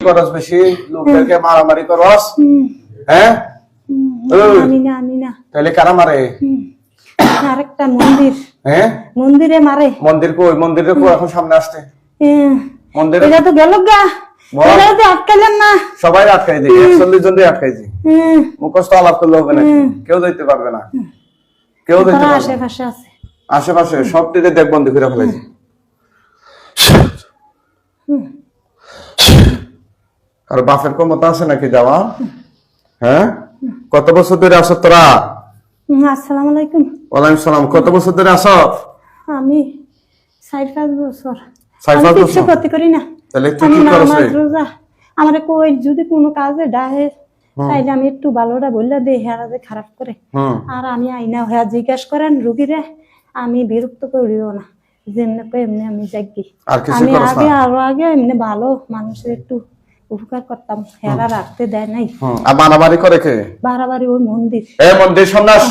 করস বেশি লোকদেরকে মারামারি করস। হ্যাঁ? ওই। আমি না আমি না। তাহলে কারা মারে? আরেকটা মন্দির। মন্দিরে মারে। মন্দির কই? মন্দিরে কই? এখন সামনে আসতে। মন্দিরে এটা তো গেল গা। বল। এটা তো আটকাইলাম না। সবাই আটকাই দিই একচল্লিশ জন আটকাই দিই। মুখস্থ আলাপ করলে হবে না কেউ যাইতে পারবে না। কেউ যাইতে পারবে আশেপাশে আছে। আশেপাশে সব দিকে দেখ বন্ধ করে ফেলেছি। আর বাপের ক্ষমতা আছে নাকি যাওয়া? হ্যাঁ? কত বছর ধরে আসো তোরা? আসসালামু আলাইকুম। ওয়ালাইকুম সালাম। কত বছর ধরে আসো আমি ষাট পাঁচ বছর। ষাট আমি পাঁচ বছর? ক্ষতি করি না। তাহলে তুই কি করছ নামাজ রে? রোজা। আমার কই যদি কোনো কাজে ডাহে তাইলে আমি একটু ভালোটা বললে দেই হেরা যে খারাপ করে। আর আমি আইনা হয়ে জিজ্ঞাসা করেন রুগীরে আমি বিরক্ত করিও না। যেমনি এমনি আমি আমি আগে আরও আগে এমনি ভালো মানুষের একটু উপকার করতাম। হেরা রাখতে দেয় নাই। মারামারি করে কে? বাড়াবাড়ি ওই মন্দির। মন্দির সামনে আস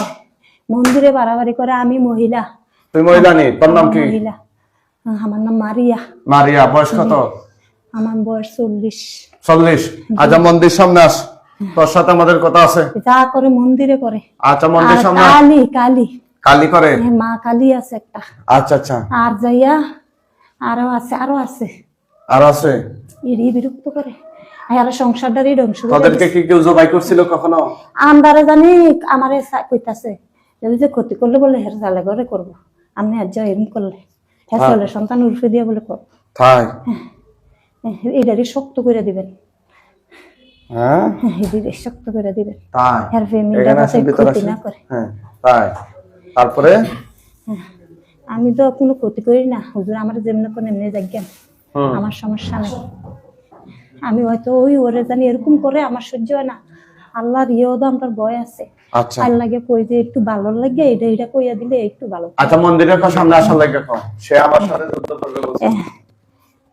মন্দিরে বাড়াবাড়ি করে আমি মহিলা। তুই মহিলা নি? তোর নাম কি? মহিলা। আমার নাম মারিয়া। মারিয়া বয়স কত? আমার বয়স চল্লিশ। চল্লিশ। আচ্ছা মন্দির সামনে আস তোর সাথে আমাদের কথা আছে। যা করে মন্দিরে করে। আচ্ছা মন্দির সামনে আস। কালী কালী। কালি করে? হ্যাঁ, মা কালী আছে একটা। আচ্ছা আচ্ছা। আর যাইয়া আরও আছে আরও আছে। আর আছে? এরই বিরক্ত করে। সংসারটারই ধ্বংস তোদেরকে কি কেউ জবাই করছিল কখনো? জানি আমারে কইতাছে যদি যে ক্ষতি করলে বলে হের জালে করে করব। আপনি আজ এরম করলে। হ্যাঁ। ছেলে সন্তান উর্ফে দিয়ে বলে তাই? এটারই শক্ত করে দিবেন। হ্যাঁ? হ্যাঁ শক্ত করে দিবেন। তাই? ফ্যামিলিটা আসেন ভিতরে ক্ষতি না করে। হ্যাঁ তাই? তারপরে? আমি তো কোনো ক্ষতি করি না। হুজুর আমার যেমনি কোনো এমনি জাজ্ঞান আমার সমস্যা নেই। আমি হয়তো ওই ওরে জানি এরকম করে আমার সহ্য হয় না। আল্লাহর ইয়েও তো আমার ভয় আছে। আচ্ছা। কই যে একটু ভালো লাগে এটা এটা কইয়া দিলে একটু ভালো আচ্ছা মন্দিরের কথা সামনে আসার লাগে কও। সে আমার সাথে যুদ্ধ করবে বলছে।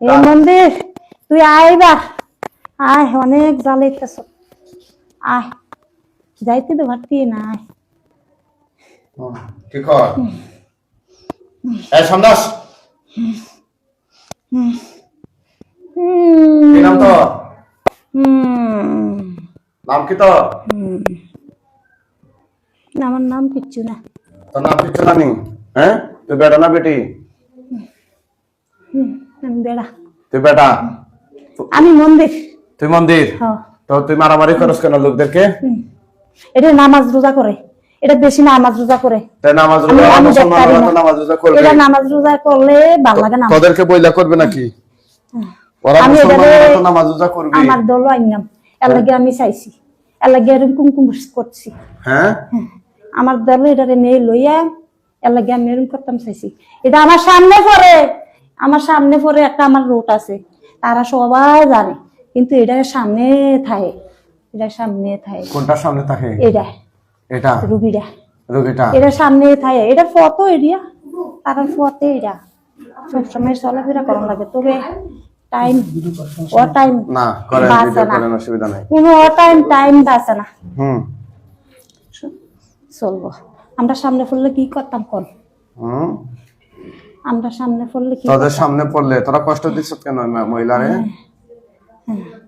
এই মন্দির তুই আইবা আয় অনেক জ্বালাইতেছ আয় যাইতে তো ভাবতি না আয়। কি কর এই সামনে আস হুম, কি নাম তো নাম কি তো আমার নাম কিচ্ছু না। তোর নাম কিছু জানি হ্যাঁ? তুই বেটা না বেটি? আমি বেড়া। তুই বেটা? আমি মন্দির। তুই মন্দির? হ তো তুই মারামারি করস কেন লোকদেরকে? এটা নামাজ রোজা করে। এটা বেশি নামাজ রোজা করে। নামাজ রোজা তো না। নামাজ রোজা এটা নামাজ রোজা করলে ভালো লাগে না তোদেরকে বইলা করবে নাকি? আমি আমার দল আইনাম এর লাগে আমি চাইছি। এর লাগে এরকম কুমকুম করছি। হ্যাঁ? আমার দল এটারে নিয়ে লইয়া এর লাগে আমি এরকম করতাম চাইছি। এটা আমার সামনে পড়ে। আমার সামনে পড়ে একটা আমার রোড আছে। তারা সবাই জানে। কিন্তু এটা সামনে থাকে। এটা সামনে থাকে। কোনটা সামনে থাকে? এটা। এটা? রুগীরা। রোগীটা? এটা সামনে থাকে। এটা ফটো এরিয়া। তার ফতে এটা সবসময় চলাফেরা করার লাগে। তবে টাইম ও টাইম না করে বাঁচে ভিডিও করেন অসুবিধা নাই। কোনো ও টাইম টাইম বাঁচে না। হুম। চলবো। আমরা সামনে পড়লে কি করতাম কোন হুম। আমরা সামনে পড়লে কি তোদের সামনে পড়লে তোরা কষ্ট দিছ কেন ম- মহিলারে?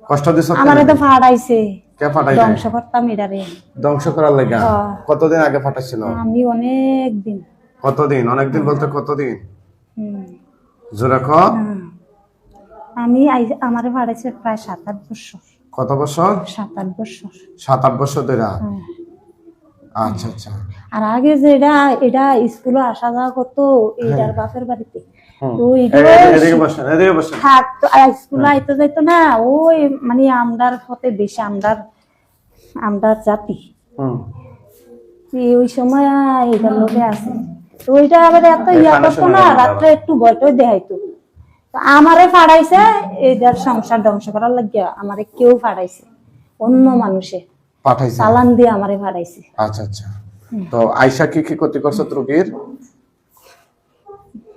কষ্ট দিছ কেন? আমারে তো ফাড়াইছে কে ফাটাই ধ্বংস করতাম এটারে। ধ্বংস করার লাগে? হ্যাঁ। কতদিন আগে ফাটাইছিল? আমি অনেক দিন কতদিন? অনেকদিন বলতে কতদিন? হুম, জোরে ক। হুম। আমি আমার বাড়িতে প্রায় সাত আট বছর। কত বছর? সাত আট বছর। সাত আট বছর ধরে? হ্যাঁ। আচ্ছা আচ্ছা। আর আগে যে এটা এটা স্কুলে আসা যাওয়া করতো এইটার বাপের বাড়িতে। স্কুলে আইতে যাইতো না ওই মানে আমরার হতে বেশি আমরার আমরার জাতি। ওই সময় লোকে আছে। তো ওইটা আবার এত ইয়া করতো না রাত্রে একটু বয়টই দেখাইতো। আমারে ফাড়াইছে এইটার সংসার ধ্বংস করার লাগিয়া আমারে কেউ ফাড়াইছে অন্য মানুষে। পাঠাইছে। চালান দিয়ে আমারে ফাড়াইছে। আচ্ছা আচ্ছা। তো আয়সা কি কি ক্ষতি করছ রোগীর?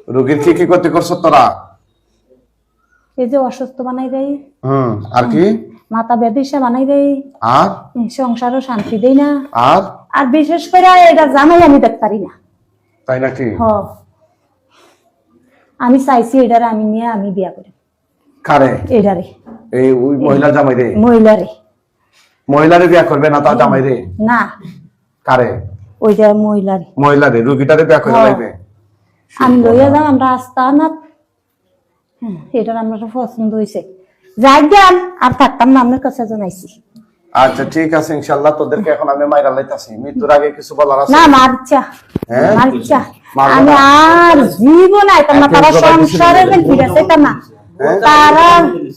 রোগীর কি কি ক্ষতি করছ তোরা? এই যে অসুস্থ বানাই দেই। হুম আর কি? মাথা বেদিসা বানাই দেই। আর? সংসারও শান্তি দেই না। আর? আর বিশেষ করে এটা জানাই আমি দেখতে পারি না। তাই নাকি? হ। আমি চাইছি এটার আমি নিয়ে আমি বিয়া করি কারে এটারে এই ওই মহিলা জামাই রে মহিলারে মহিলারে বিয়া করবে না তার জামাই রে না। কারে ওইটা মহিলারে মহিলারে রুগীটারে বিয়া করে। লাগবে। আমি লইয়া যাম আমরা আস্তা না এটার আমার পছন্দ হয়েছে যাই আর থাকতাম না আপনার কাছে জানাইছি আচ্ছা ঠিক আছে ইনশাল্লাহ তোদেরকে এখন আমি মাইরা লাইতাছি। মৃত্যুর আগে কিছু বলার আছে? না মারচা। হ্যাঁ? মারচা। আমি। আর জীবন আইতাম না তারা সংসারে না। ফিরে চাইতাম না। হ্যাঁ? তারা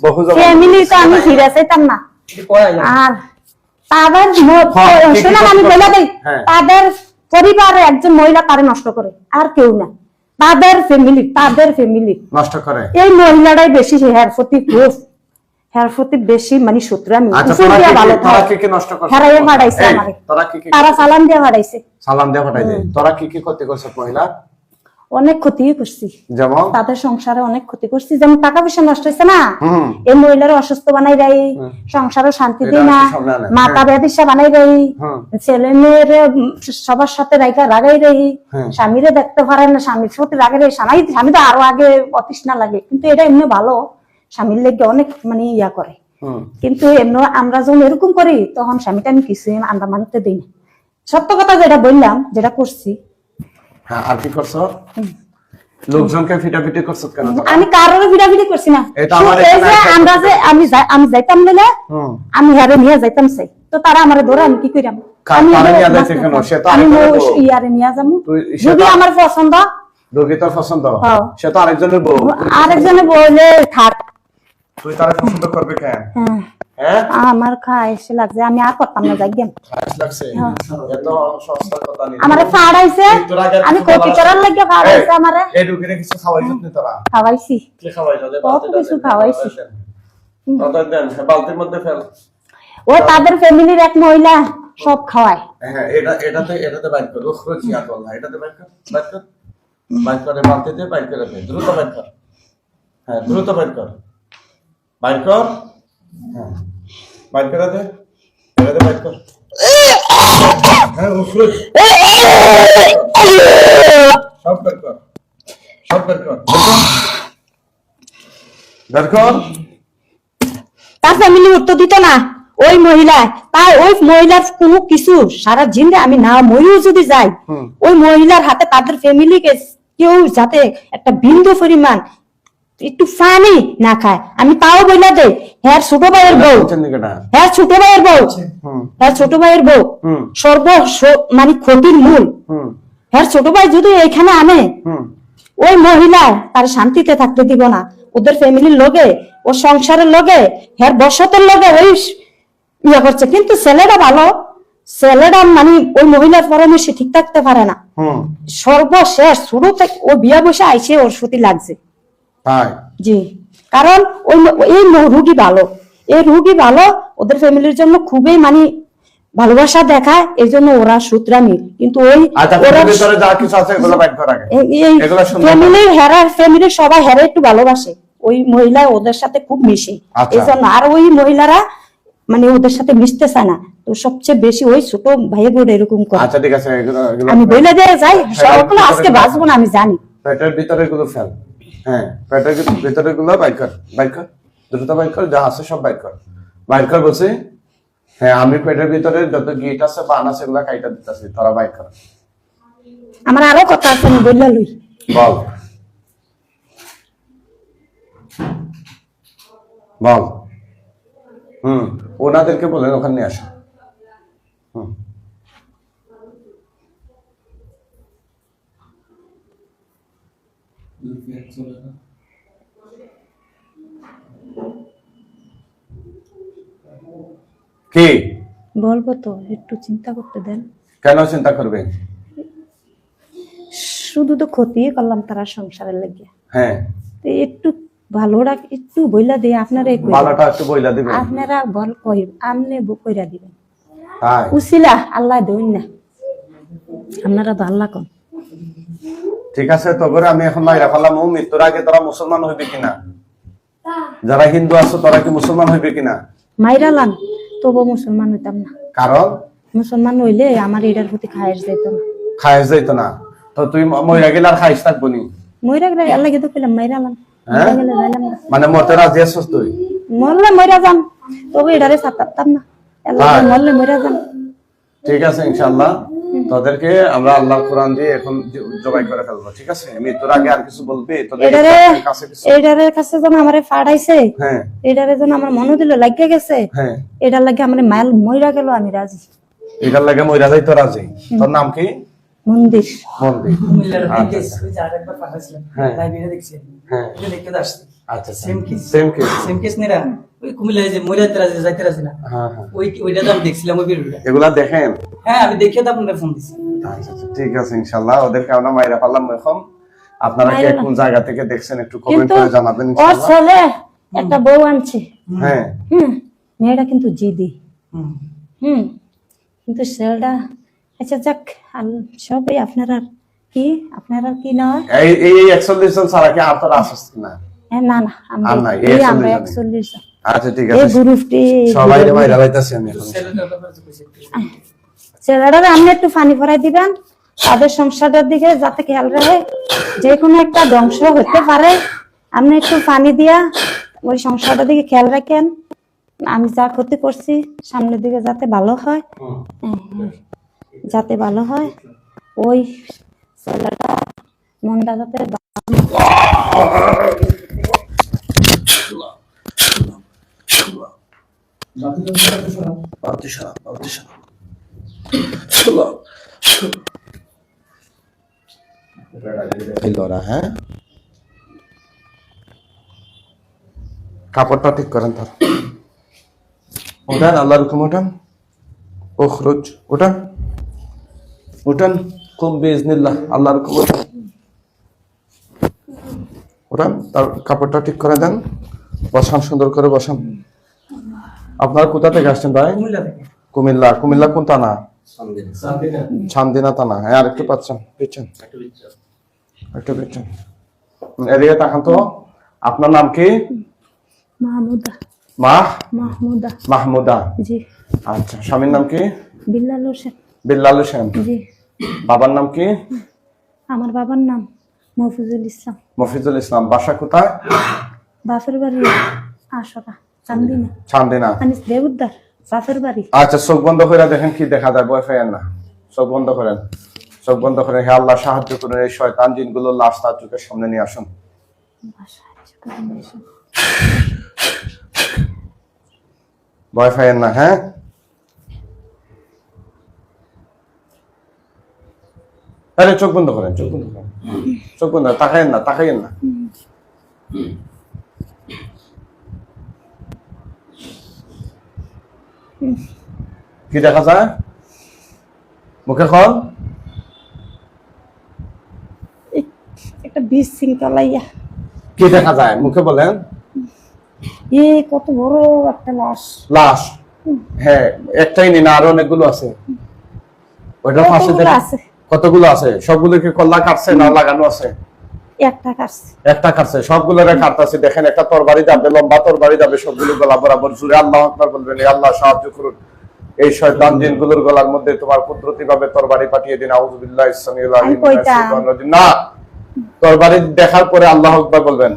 বহু ফ্যামিলি তো আমি ফিরে চাইতাম না। আর তাদের হ্যাঁ, শোনান আমি বলে দিই হ্যাঁ। তাদের পরিবারে একজন মহিলা তারে নষ্ট করে আর কেউ না। তাদের ফ্যামিলি তাদের ফ্যামিলি নষ্ট করে। এই মহিলাটাই বেশি হেয়ার প্রতি খুব। প্রতি বেশি মানে নষ্ট তোরা সালাম দিয়ে সালাম দিয়ে তোরা কি কি মহিলা অনেক ক্ষতি করছি। যেমন? তাদের সংসারে অনেক ক্ষতি করছি। যেমন টাকা পয়সা নষ্ট হয়েছে না? এই মহিলার অসুস্থ বানাই দেয়। সংসারও শান্তি দেয় না? মাতা ব্যাধিসা বানাই দেয়। ছেলে মেয়ের সবার সাথে রাইকা রাগাই দেয়। হ্যাঁ। স্বামীরে দেখতে পারে না স্বামীর প্রতি রাগে দেয়। স্বামী স্বামী তো আরও আগে অতৃষ্ণা লাগে। কিন্তু এটা এমনি ভালো। স্বামীর লেগে অনেক মানে ইয়া করে। কিন্তু এমনি আমরা যখন এরকম করি তখন স্বামীটা আমি কিছু আমরা মানতে দিই না। সত্য কথা যেটা বললাম যেটা করছি। হ্যাঁ আর কি করছ? লোকজনকে ফিটাফিটি করছ কেন আমি কারোর ভিড়াভিড়ি করছি না। এটা আমার এই যে এখানে একটা আমরা যে আমি আমি যাইতাম নিলে আমি হারে নিয়ে যাইতাম চাই তো তারা আমার ধরে আমি কি আমি আরেকজনের। ইয়ারে নিয়ে যাব। যদি আমার পছন্দ রোগী তোর পছন্দ? হ্যাঁ। সে তো আরেকজনের বউ। আরেকজনে বলে থাক। তুই তারা পছন্দ করবে কেন? হ্যাঁ, হ্যাঁ? আমার এসে লাগছে আমি আর করতাম না যাই গেম লাগছে? এত সস্তার কথা নেই আমারে ফাড়াইছে আমি কিছু বলার ক্ষতি আছে? করার লাগে ফাড়াইছে আমারে। এই রুগীরে কিছু খাওয়াইছিস নি তোরা? খাওয়াইছি। কি খাওয়াইছো? কত কিছু খাওয়াইছি। বালতিটা দেন হ্যাঁ, বালতির মধ্যে ফেল। ও তাদের ফ্যামিলির এক মহিলা সব খাওয়ায়। হ্যাঁ এটা এটাতে এটাতে বাইর কর। এটাতে বাইর কর বাইর কর। বাইর করে বালতিতে বাইর করে দ্রুত বাইর কর। হ্যাঁ দ্রুত বাইর কর। বাইর কর। হ্যাঁ। বাইর করে দে। এটাতে বাইর কর। হ্যাঁ রুখ সব বের কর। সব বের কর। বের কর। তার ফ্যামিলি উত্তর দিত না। ওই মহিলা তাই ওই মহিলার কোনো কিছু সারা জিন্দে আমি না মরিও যদি যাই ওই মহিলার হাতে তাদের ফ্যামিলিকে কেউ যাতে একটা বিন্দু পরিমাণ একটু ফানি না খায়। আমি তাও বইলা দেই হ্যাঁ ছোট ভাইয়ের বউ। হ্যাঁ ছোট ভাইয়ের বউ। হ্যাঁ ছোট ভাইয়ের বউ। সর্ব মানে ক্ষতির মূল। হ্যাঁ ছোট ভাই যদি এখানে আনে ওই মহিলা তার শান্তিতে থাকতে দিব না। ওদের ফ্যামিলির লগে ও সংসারের লগে হ্যার বসতের লগে ওই ইয়ে করছে। কিন্তু ছেলেটা ভালো। ছেলেটা মানে ওই মহিলার পরামর্শে ঠিক থাকতে পারে না। হুম। সর্বশেষ শুরু থেকে ও বিয়া বসে আইসে ওর সতী লাগছে। তাই। জি। কারণ ওই এই রুগী ভালো। এই রুগী ভালো ওদের ফ্যামিলির জন্য খুবই মানে ভালোবাসা দেখায় এই জন্য ওরা সূত্রামি কিন্তু ওই আচ্ছা এগুলো এগুলো ফ্যামিলির হেরা ফ্যামিলির সবাই হেরা একটু ভালোবাসে। ওই মহিলা ওদের সাথে খুব মিশে। আচ্ছা। এই জন্য আর ওই মহিলারা মানে ওদের সাথে মিশতে চায় না। তো সবচেয়ে বেশি ওই ছোট ভাই বোন এরকম করে। আচ্ছা ঠিক আছে এগুলো এগুলো আমি বলে দিয়ে যাই হ্যাঁ, সকলে আজকে বাঁচবো না আমি জানি। পেটের ভিতরে গুলো ফেল। হ্যাঁ পেটের ভি- ভিতরে গুলো বাইর কর বাইর কর দ্রুত বাইর কর যা আছে সব বাইর কর বাইর কর বলছি হ্যাঁ আমি পেটের ভিতরে যত গিট আছে বান আছে এগুলো কাইটা দিতেছি তোরা বাইর কর আমার আরও কথা আছে আমি বললে লই। বল। বল। হুম ওনাদেরকে বলেন ওখানে নিয়ে আসো হুম কি? বলব তো একটু চিন্তা করতে দেন। কেন চিন্তা করবে? শুধু তো ক্ষতি করলাম তারা সংসারের লেগে। হ্যাঁ। একটু ভালো রাখ একটু বইলা দিয়ে আপনারা ভালোটা একটু বইলা দিবে আপনারা বল কই আমনে কইরা দিবেন। তাই? উসিলা আল্লাহ দেউন না। আপনারা তো আল্লাহ কন। ঠিক আছে তবে আমি এখন মাইরা ফেললাম ও মৃত্যুর আগে তোরা মুসলমান হইবে কিনা? যারা হিন্দু আছে তোরা কি মুসলমান হইবে কিনা? মাইরালাম তবু মুসলমান হইতাম না। কারণ? মুসলমান হইলে আমার এটার প্রতি খায়ের যাইতো না। খাইস যাইতো না। তো তুই মইরা গেলে আর খাইস থাকব নি? মইরা গেলে আল্লাহ কিন্তু পেলাম মাইরালাম মানে মরতে রাজি আছিস তুই? মরলে মরে যাম তবে এটারে সাতারতাম না। হ্যাঁ। মরলে মরে যাম ঠিক আছে ইনশাল্লাহ তোদেরকে আমরা আল্লাহ কোরআন দিয়ে এখন জবাই করে ফেলব ঠিক আছে? মৃত্যুর আগে আর কিছু বলবি? তোদের এটারে কাছে যখন আমারে ফাড়াইছে হ্যাঁ। এটারে যখন আমার মনে দিল লাগিয়ে গেছে হ্যাঁ। এটার লাগে আমার মাইল মইরা গেল আমি রাজি। এটার লাগে মইরা যাই তো রাজি তোর নাম কি? মন্দির। মন্দির। আচ্ছা, পাঠাচ্ছিলাম হ্যাঁ। দেখছি। হ্যাঁ। দেখতে আসছি। আচ্ছা same case same case same case নেরা। ওই কুমিল্লায় যে যাইতে না? হ্যাঁ হ্যাঁ। ওই ওইটা আমি দেখছিলাম ওই ভিডিওটা। এগুলা দেখেন? হ্যাঁ আমি দেখে তো আপনাদের ফোন দিছি। আচ্ছা আচ্ছা, ঠিক আছে ইনশাল্লাহ। ওদেরকে আমরা মাইরা পারলাম এখন। আপনারা কি মাইরা কোন জায়গা থেকে দেখছেন একটু কমেন্ট করে জানাবেন ওর ছেলে একটা বউ আনছে। হ্যাঁ। হুম মেয়েটা কিন্তু জিদি। হুম। হুম কিন্তু ছেলেটা আচ্ছা যাক সবই আপনারা কি? আপনারা কি না এই এই একচল্লিশ জন ছাড়া কি আর তোর আসিস না? না না আমরা আর নাই, এই এই 41 আমরা জনই। একচল্লিশ আচ্ছা ঠিক আছে। গ্রুপটি সবাই আমি ছেলেটার আপনি একটু পানি ভরাই দিবেন। তাদের সংসারটার দিকে যাতে খেয়াল রাখে। যে কোনো একটা ধ্বংস হতে পারে। আপনি একটু পানি দিয়া ওই সংসারটার দিকে খেয়াল রাখেন। আমি যা ক্ষতি করছি সামনের দিকে যাতে ভালো হয়। হ্যাঁ, হ্যাঁ, যাতে ভালো হয়। ওই ছেলেটা মনটা যাতে কাপড়টা ঠিক করেন তার উঠান আল্লাহর হুকুম উঠান ও খরচ উঠান উঠান কুম বিজনিল্লাহ আল্লাহর হুকুম উঠান উঠান, তার কাপড়টা ঠিক করে দেন, বসান, সুন্দর করে বসান। আপনারা কোথা থেকে আসছেন ভাই? কুমিল্লা থেকে। কুমিল্লা কুমিল্লা কোন থানা? ছান্দিনা থানা হ্যাঁ আর একটু পাচ্ছেন পেছন একটু পেছন এদিকে তাকান তো। আপনার নাম কি? মাহমুদা। মাহ মাহমুদা। মাহমুদা। জি। আচ্ছা স্বামীর নাম কি? বিল্লাল হোসেন। বিল্লাল হোসেন। জি। বাবার নাম কি? আমার বাবার নাম মফিজুল ইসলাম। মফিজুল ইসলাম বাসা কোথায়? বাপের বাড়ি আসরা চান্দিনা। ছান্দিনা আনিস দেউদ্দার বাপের বাড়ি। আচ্ছা চোখ বন্ধ করে দেখেন কি দেখা যায় বয় ফেয়েন না। চোখ বন্ধ করেন। চোখ বন্ধ করেন হে আল্লাহ সাহায্য করুন এই শয়তান জিনগুলো লাশ তার চোখের সামনে নিয়ে আসুন। ভয় পাইয়েন না হ্যাঁ? আরে চোখ বন্ধ করেন চোখ বন্ধ করেন। চোখ বন্ধ তাকাইয়েন না তাকাইয়েন না। কি দেখা যায়? মুখে খন একটা বিষ সিংতলাইয়া কি দেখা যায়? মুখে বলেন। এ কত বড় একটা লাশ। লাশ? হ্যাঁ একটাই নেই না আরও অনেকগুলো আছে। ওইটা পাশে কতগুলো আছে? কতগুলো আছে? সবগুলো কি কল্লা কাটছে না লাগানো আছে? একটা কাটছে একটা কাটছে সবগুলো কাটতেছে দেখেন একটা তরবারি যাবে লম্বা তরবারি যাবে সবগুলো গলা বরাবর জুড়ে আল্লাহ আকবার বলবেন আল্লাহ সাহায্য করুন। এই শয়তান জিনগুলোর গলার মধ্যে তোমার কুদরতি ভাবে তরবারি পাঠিয়ে দিন। আউযুবিল্লাহি আলিম। না তরবারি দেখার পরে আল্লাহ আকবার বলবেন।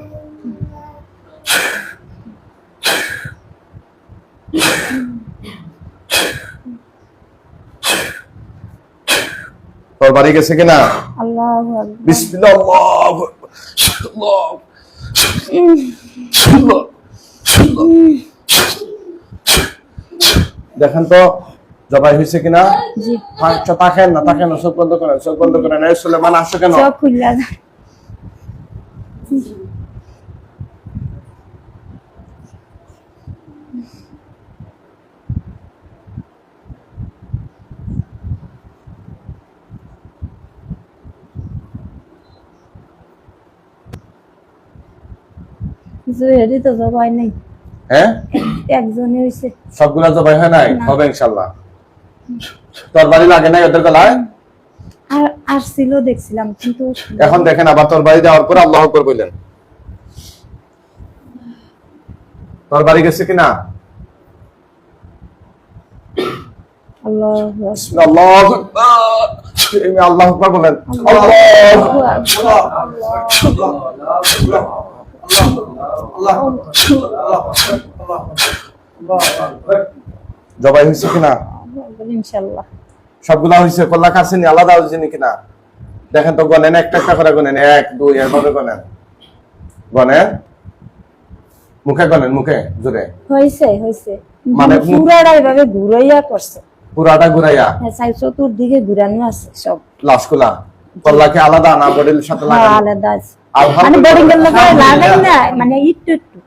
তরবারি গেছে কিনা বিসমিল্লাহ। দেখেন তো জবাই হয়েছে কিনা আচ্ছা তাকেন না তাকেন চোখ বন্ধ করেন চোখ বন্ধ করেন সুলেমান আসো কেন তো জবাই নেই। হ্যাঁ? একজনই হয়েছে সবগুলা জবাই হয় নাই? হবে ইনশাল্লাহ। তোর লাগে নাই ওদের গলায়? আর আর ছিল দেখছিলাম কিন্তু এখন দেখেন আবার তোর বাড়ি যাওয়ার পর আল্লাহ আকবার বললেন। তোর বাড়ি গেছে কিনা? আল্লাহ আল্লাহ আল্লাহ আকবার বলেন আল্লাহু জবাই হয়েছে কিনা? সবগুলা হয়েছে কল্লা কাছেনি আলাদা হয়েছে কিনা? দেখেন তো গনেন একটা একটা করে গনেন এক দুই এভাবে গনেন গনেন মুখে গনেন মুখে জোরে। হয়েছে হয়েছে। মানে পুরাটা এভাবে ঘুরাইয়া করছে। পুরাটা ঘুরাইয়া? হ্যাঁ চাই চতুর্দিকে ঘুরানো আছে সব। লাশগুলা? কল্লাকে আলাদা না বডির সাথে হ্যাঁ, লাগানো? আলাদা মানে এর লাগাই না মানে একটু একটু।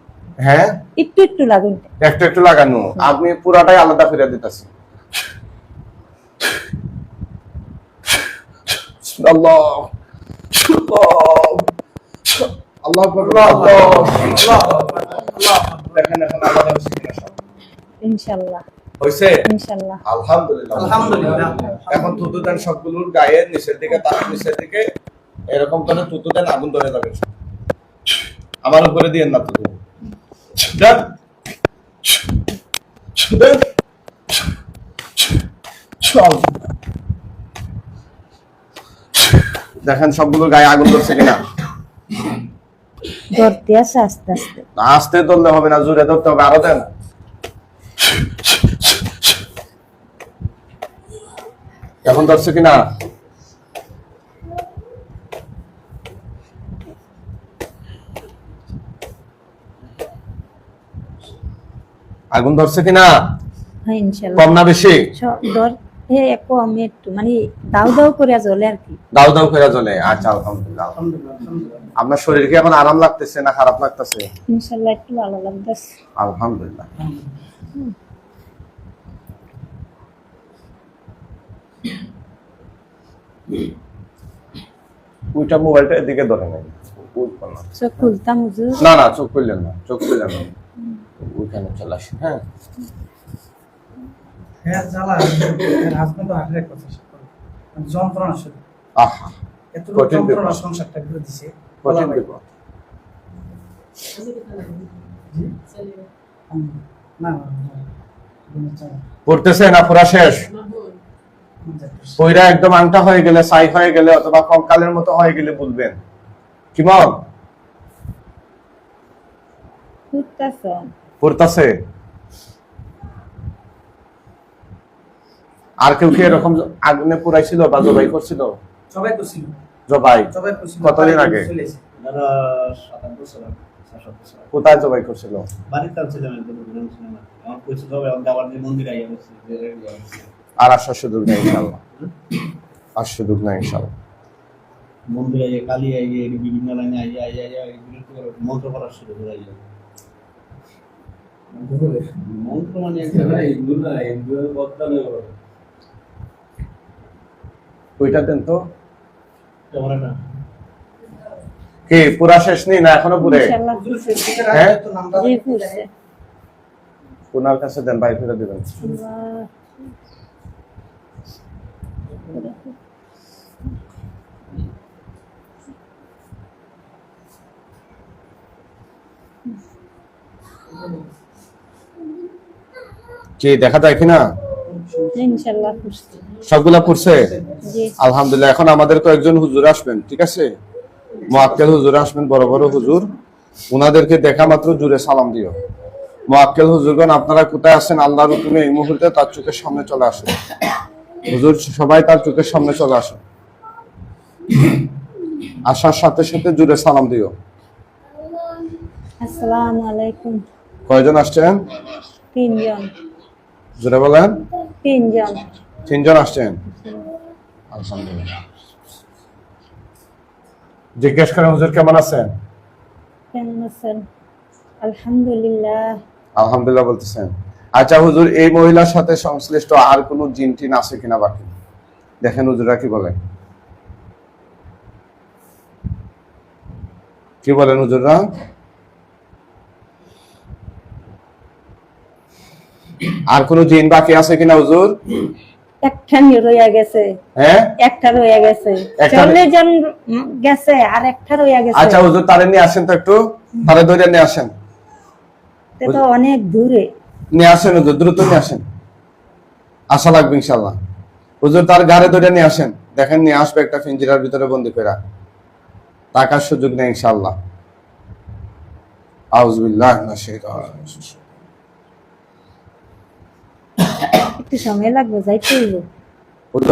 হ্যাঁ? একটু একটু লাগুন একটু একটু লাগানো। আপনি পুরাটাই আলাদা করে দিতেছি। আল্লাহ। আল্লাহ দেখেন এখন আলাদা হয়েছে হয়েছে আলহামদুলিল্লাহ। আলহামদুলিল্লাহ। এখন তুতু দেন সবগুলোর গায়ের নিচের দিকে তার নিচের দিকে এরকম করে তুতু দেন আগুন ধরে যাবে। আমার উপরে দিয়েন না তুতু দেন। দেন। চল দেখেন সবগুলো গায়ে আগুন ধরছে কিনা। ধরতে আছে আস্তে আস্তে। আস্তে ধরলে হবে না জোরে ধরতে হবে। আরও দেন। এখন ধরছে কিনা? আগুন ধরছে কিনা? হ্যাঁ কম না বেশি? সব ধর হে কম একটু মানে দাও দাও করে জ্বলে আর কি। দাও দাও করে জ্বলে। আচ্ছা আলহামদুলিল্লাহ। আলহামদুলিল্লাহ আলহামদুলিল্লাহ আপনার শরীর কি এখন আরাম লাগতেছে না খারাপ লাগতেছে? ইনশাল্লাহ একটু ভালো লাগতেছে। আলহামদুলিল্লাহ। ওইটা মোবাইলটা এদিকে ধরে নাই চোখ খুলতাম না না চোখ খুললেন না চোখ খুললেন না। ওইখানে চলে আসেন হ্যাঁ? হ্যাঁ জ্বালা হাজবেন্ড তো হার্টের কথা যন্ত্রণা শুরু আহা এত কঠিন যন্ত্রণা সংসারটা করে দিছে। কঠিন বিপদ। শেষ? না, পইরা একদম আংটা হয়ে গেলে সাই হয়ে গেলে অথবা কঙ্কালের মতো হয়ে গেলে বলবেন। কিমন খুঁজতেছ পড়তেছে আর কেউ কি এরকম আগুনে পুরাইছিল বা জবাই করছিল? সবাই তো ছিল জবাই সবাই কতদিন আগে? কোথায় জবাই করছিল? বাড়িতে ছিলাম আমার মন্দির আইয়া আর আসার সুযোগ নেই ইনশাল্লাহ আর সুযোগ নেই ইনশাল্লাহ মন্দির আইয়া কালী আইয়া বিভিন্ন লাইনে আইয়া আইয়া আইয়া এই বিরক্ত করে মন্ত্র করার শুরু করে আইয়া। মন্ত্র ওইটা দেন তো? কেমন কি পুরা শেষ নেই না এখনও পুরে? হ্যাঁ? ওনার কাছে দেন বাইর করে দিবেন। কি দেখা যায় কিনা? সবগুলা পড়ছে আলহামদুলিল্লাহ এখন আমাদের কয়েকজন হুজুর আসবেন ঠিক আছে? মোয়াক্কেল হুজুর আসবেন বড় বড় হুজুর। ওনাদেরকে দেখা মাত্র জুড়ে সালাম দিও। মোয়াক্কেল হুজুরগণ আপনারা কোথায় আছেন? আল্লাহর হুকুমে এই মুহূর্তে তার চোখের সামনে চলে আসুন। হুজুর সবাই তার চোখের সামনে চলে আসুন। আসার সাথে সাথে জুড়ে সালাম দিও। আসসালামু আলাইকুম। কয়জন আসছেন? তিনজন। জুড়ে বলেন। তিনজন। তিনজন আসছেন? আলহামদুলিল্লাহ। জিজ্ঞেস করেন হুজুর কেমন আছেন? কেমন আছেন? আলহামদুলিল্লাহ। আলহামদুলিল্লাহ বলতেছেন। আচ্ছা হুজুর এই মহিলার সাথে সংশ্লিষ্ট আর কোন জিন টিন আছে কিনা বাকি? দেখেন হুজুরা কি বলেন। কি বলেন হুজুররা? আর কোন জিন বাকি আছে কিনা হুজুর? একখানি রইয়া গেছে। হ্যাঁ? একটা রইয়া গেছে। একটা- চল্লিশ জন গেছে আর একটা রইয়া গেছে। আচ্ছা হুজুর তারে নিয়ে আসেন তো একটু। তারে ধরে নিয়ে আসেন। তো অনেক দূরে। নিয়ে আসেন হুজুর দ্রুত নিয়ে আসেন। আশা লাগবে ইনশাল্লাহ হুজুর তার গাড়ি ধরে নিয়ে আসেন। দেখেন নিয়ে আসবে একটা ফিঞ্জিরার ভিতরে বন্দি করে টাকার সুযোগ নেই ইনশাল্লাহ একটু সময় লাগবে যাইতে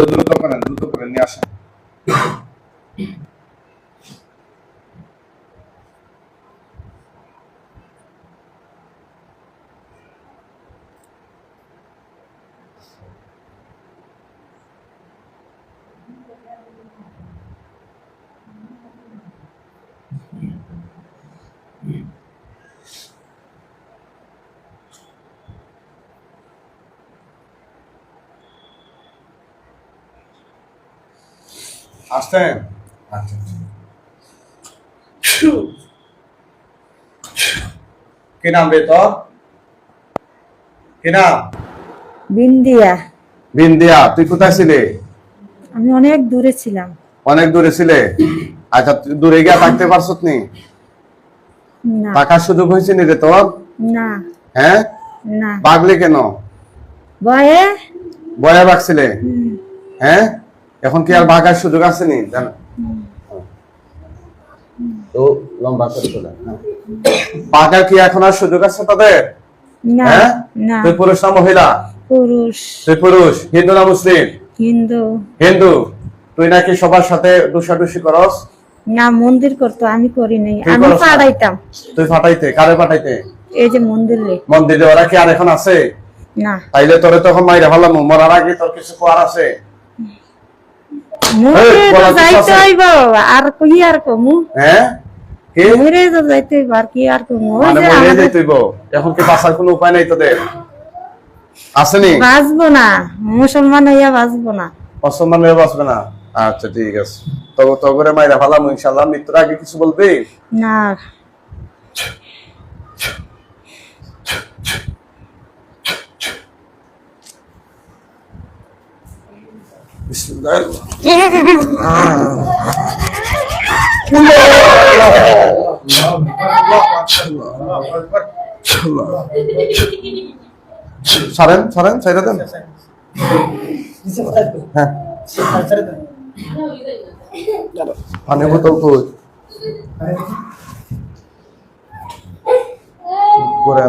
দ্রুত করেন দ্রুত করে নিয়ে আসেন। আসতেন আচ্ছা কি নাম রে তোর? কি নাম? বিন্দিয়া। বিন্দিয়া তুই কোথায় ছিলে? আমি অনেক দূরে ছিলাম। অনেক দূরে ছিলে? আচ্ছা দূরে গিয়া থাকতে পারছত নি? থাকার সুযোগ হয়েছে নি রে তোর? না। হ্যাঁ? না। বাগলি কেন? ভয়ে বয়া বাগছিলে? হ্যাঁ? এখন কি আর ভাগার সুযোগ আছে নি জানো। তো লম্বা করে চলে বাগার কি এখন আর সুযোগ আছে তাদের? হ্যাঁ? তুই পুরুষ না মহিলা? পুরুষ। তুই পুরুষ হিন্দু না মুসলিম? হিন্দু। হিন্দু। তুই নাকি সবার সাথে দুষাদুষি করস? না মন্দির করতো আমি করি নাই। আমি? পাড়াইতাম তুই ফাটাইতে কারে ফাটাইতে এই যে মন্দিরে মন্দিরে ওরা কি আর এখন আছে? না। তাইলে তোরে তখন মাইরা ভাবলাম মরার আগে তোর কিছু কোয়ার আছে? মরে তো যাইতে হইব আর কি আর কমু? হ্যাঁ? কি? মরে তো যাইতে হইব আর কি আর কমু? ওই মানে যে মরিয়ে আমাদের যাইতেইব এখন কি বাঁচার কোনো উপায় নাই তোদের? আসেনি? বাঁচবো না। মুসলমান হইয়া বাঁচবো না। অসম্মান হয়ে বাঁচবে না? আচ্ছা ঠিক আছে। তবে তো করে মাইরা ভালাম ইনশাল্লাহ। মৃত্যুর আগে কিছু বলবি? না। দেন। হ্যাঁ। পানি বোতল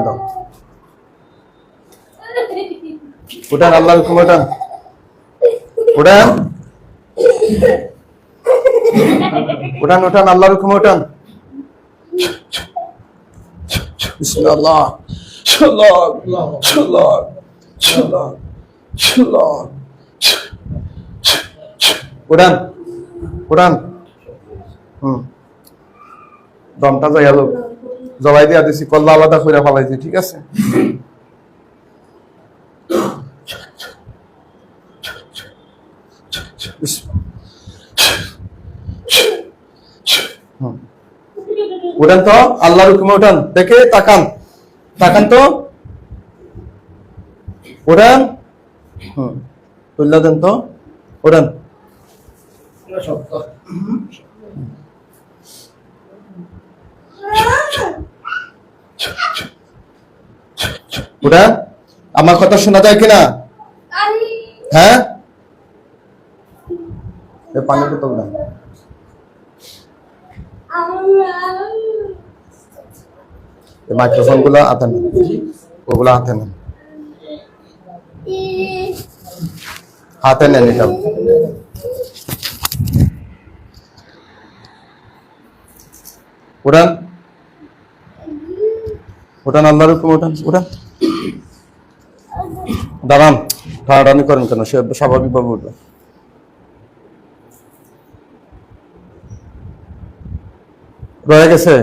দাও উঠান আল্লাহর হুকুম উঠান। উঠান উঠান আল্লাহর হুকুম উঠান। বিসমিল্লাহ। সালাম সালাম সালাম সালাম উড়ান উড়ান হুম। দমটা যাই আলো। জবাই দিয়া দিছি কল্লা আলাদা করে ফেলাইছি ঠিক আছে? উঠান তো আল্লাহর হুকুমে উঠান। দেখে তাকান। তাকান তো। উঠান। হুম। তুল্লা দেন তো। উঠান। উঠান। আমার কথা শোনা যায় কিনা? হ্যাঁ? পানি বোতল দেন মাইক্রোফোনগুলো হাতে নেন। ওগুলো হাতে নেন। হাতে নেন এটা। উড়ান উঠান আল্লাহর হুকুম উঠান উঠান। দাঁড়ান, টানাটানি করেন কেন? সে স্বাভাবিকভাবে উঠবে। রয়ে গেছে।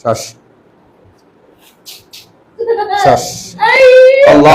শ্বাস। শ্বাস। আল্লাহ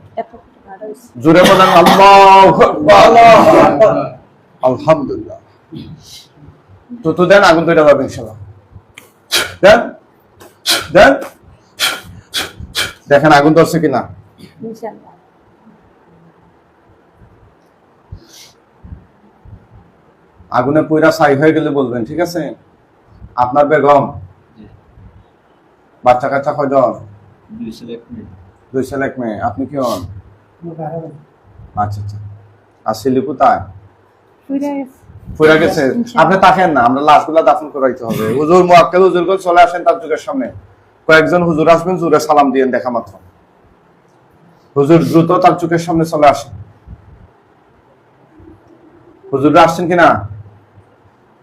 জোরে বলেন আল্লাহ আলহামদুলিল্লাহ। তো তো দেন আগুন ইনশাল্লাহ দেন দেন। দেখেন আগুন ধরছে কিনা। আগুনে পুরা ছাই হয়ে গেলে বলবেন ঠিক আছে? আপনার বেগম বাচ্চা কাচ্চা কয়জন? দুই ছেলে এক মেয়ে। দুই ছেলে এক মেয়ে। আপনি কি হন। আচ্ছা আচ্ছা। আর সিলি কোথায়? ফুরা গেছে। আপনি তাকেন না আমরা লাশগুলা দাফন করাইতে হবে। হুজুর মোয়াক্কেল হুজুর চলে আসেন তার যুগের সামনে। কয়েকজন হুজুর আসবেন জুরে সালাম দিয়েন দেখা মাত্র। হুজুর দ্রুত তার চোখের সামনে চলে আসেন। হুজুররা আসছেন কিনা?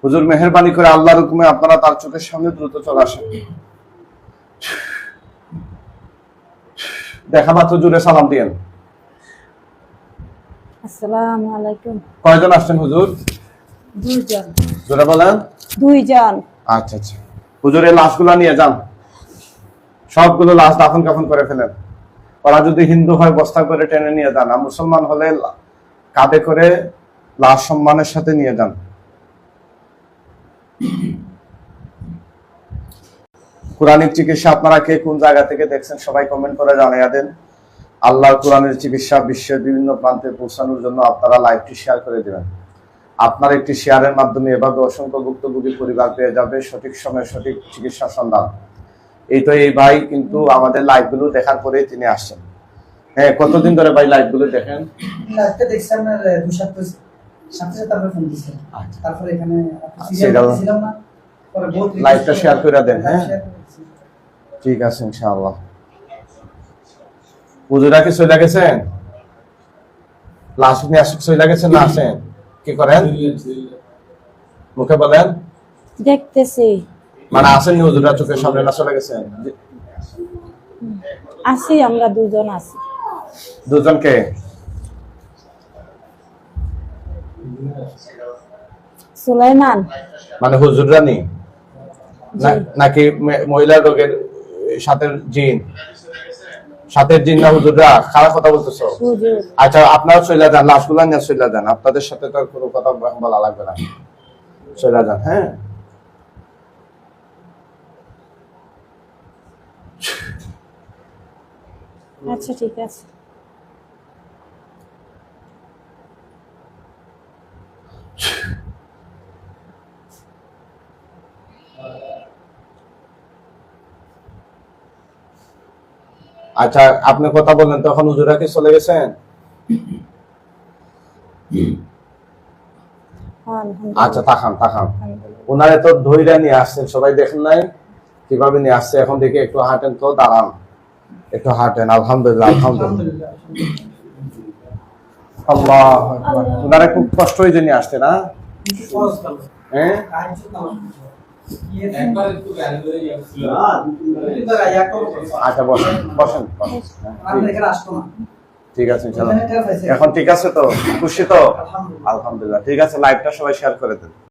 হুজুর মেহরবানি করে আল্লাহর হুকুমে আপনারা তার চোখের সামনে দ্রুত চলে আসেন। দেখা মাত্র জুড়ে সালাম দিয়েন। আসসালামু আলাইকুম। কয়জন আসছেন হুজুর? দুইজন। জোরে বলেন। দুইজন। আচ্ছা আচ্ছা। হুজুর এই লাশগুলো নিয়ে যান। সবগুলো লাশ দাফন কাফন করে ফেলেন। ওরা যদি হিন্দু হয় বস্তা করে টেনে নিয়ে যান। আর মুসলমান হলে কাঁধে করে লাশ সম্মানের সাথে নিয়ে যান। কোরআনিক চিকিৎসা আপনারা কে কোন জায়গা থেকে দেখছেন সবাই কমেন্ট করে জানিয়ে দেন। আল্লাহর কোরআনের চিকিৎসা বিশ্বের বিভিন্ন প্রান্তে পৌঁছানোর জন্য আপনারা লাইভটি শেয়ার করে দেবেন। আপনার একটি শেয়ারের মাধ্যমে এভাবে অসংখ্য ভুক্তভোগী পরিবার পেয়ে যাবে সঠিক সময়ে সঠিক চিকিৎসা সন্ধান। এই তো এই ভাই কিন্তু আমাদের লাইভগুলো দেখার পরেই তিনি আসছেন। হ্যাঁ কতদিন ধরে ভাই লাইভগুলো দেখেন? পরে লাইভটা share করে দেন, হ্যাঁ? ঠিক আছে ইনশাআল্লাহ। পুজোরা কি চলে গেছেন লাশ নিয়ে আসুক চলে গেছেন না আছেন কি করেন? মুখে বলেন। দেখতেছি। মানে আসেন হুজুরা চোখের সামনে না চলে গেছেন আছি আমরা দুজন আছি দুজনকে? সুলাইমান। মানে হুজুররা নেই নাকি মহিলা রোগের সাথের জিন? জিন্দা হুজুররা খারাপ কথা বলতেছো? আচ্ছা আপনারা চলে যান লাশগুলা নিয়ে চলে যান। আপনাদের সাথে তো আর কোনো কথা বলা লাগবে না। চলে যান হ্যাঁ? আচ্ছা ঠিক আছে। আচ্ছা আপনি কথা বললেন তখন হুজুরা কি চলে গেছেন? আচ্ছা তাকান তাকান। ওনারে তো ধৈর্য নিয়ে আসছেন সবাই দেখেন নাই? কীভাবে নিয়ে আসছে? এখন দেখি একটু হাঁটেন তো দাঁড়ান। একটু হাঁটেন আলহামদুলিল্লাহ আলহামদুলিল্লাহ। আল্লাহ ওনারা খুব কষ্ট হয়ে যে নিয়ে আসছে না? হ্যাঁ? আচ্ছা বসেন বসেন। ঠিক- আছে এখানে ঠিক আছে তো? খুশি তো? আলহামদুলিল্লাহ। আলহামদুলিল্লাহ। ঠিক আছে লাইভটা সবাই শেয়ার করে দেন।